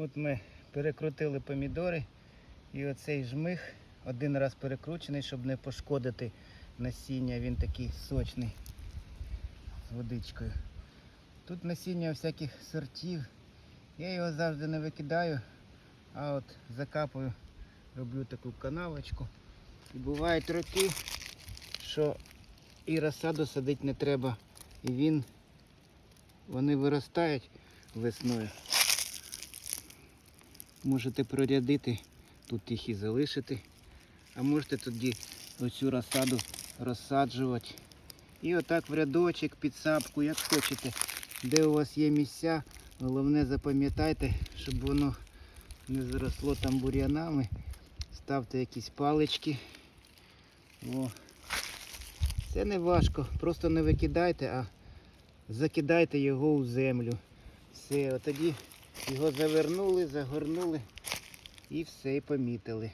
От ми перекрутили помідори і оцей жмих один раз перекручений, щоб не пошкодити насіння. Він такий сочний з водичкою. Тут насіння всяких сортів. Я його завжди не викидаю, а от закапую, роблю таку канавочку. І бувають роки, що і розсаду садити не треба. І він, вони виростають весною. Можете прорядити, тут їх і залишити. А можете тоді оцю розсаду розсаджувати. І отак в рядочок, під сапку, як хочете. Де у вас є місця, головне запам'ятайте, щоб воно не заросло там бур'янами. Ставте якісь палички. О. Це не важко, просто не викидайте, а закидайте його у землю. Все, тоді його завернули, загорнули і все і помітили.